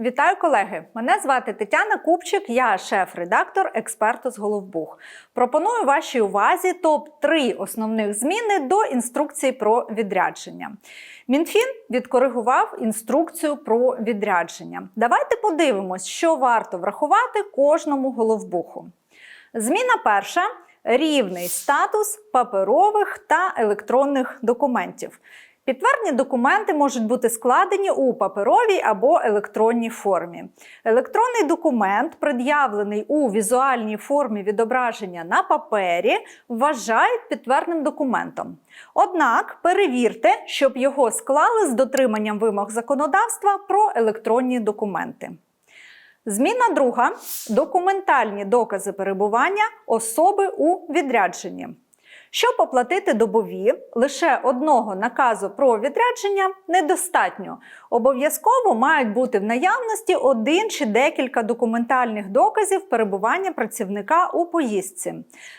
Вітаю колеги! Мене звати Тетяна Купчик, я шеф-редактор експерту з Головбух. Пропоную вашій увазі топ-3 основних зміни до інструкції про відрядження. Мінфін відкоригував інструкцію про відрядження. Давайте подивимось, що варто врахувати кожному головбуху. Зміна перша рівний статус паперових та електронних документів. Підтвердні документи можуть бути складені у паперовій або електронній формі. Електронний документ, пред'явлений у візуальній формі відображення на папері, вважають підтвердним документом. Однак перевірте, щоб його склали з дотриманням вимог законодавства про електронні документи. Зміна друга документальні докази перебування особи у відрядженні. Щоб оплатити добові, лише одного наказу про відрядження недостатньо. Обов'язково мають бути в наявності один чи декілька документальних доказів перебування працівника у поїздці.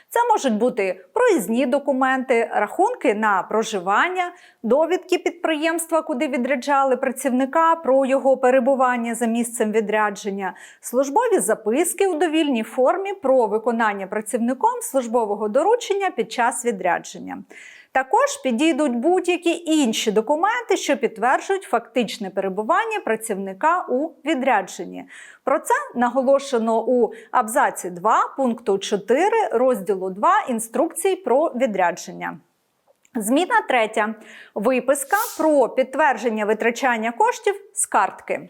Це можуть бути проїзні документи, рахунки на проживання, довідки підприємства, куди відряджали працівника про його перебування за місцем відрядження, службові записки у довільній формі про виконання працівником службового доручення під час відрядження. Також підійдуть будь-які інші документи, що підтверджують фактичне перебування працівника у відрядженні. Про це наголошено у абзаці 2 пункту 4 розділу 2 інструкції про відрядження. Зміна третя. Виписка про підтвердження витрачання коштів з картки.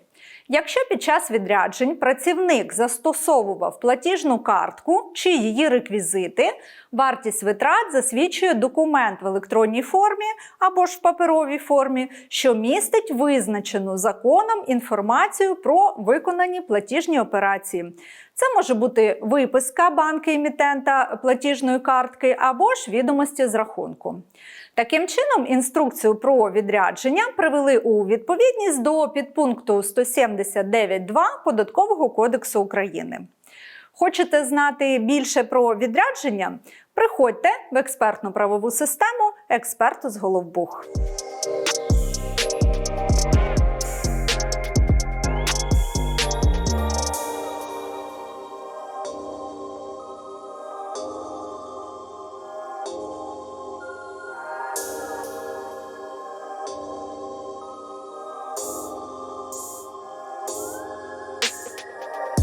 Якщо під час відряджень працівник застосовував платіжну картку чи її реквізити, вартість витрат засвідчує документ в електронній формі або ж в паперовій формі, що містить визначену законом інформацію про виконані платіжні операції. Це може бути виписка банки емітента платіжної картки або ж відомості з рахунку. Таким чином, інструкцію про відрядження привели у відповідність до підпункту 179.2 Податкового кодексу України. Хочете знати більше про відрядження? Приходьте в експертну правову систему експерту з Головбух.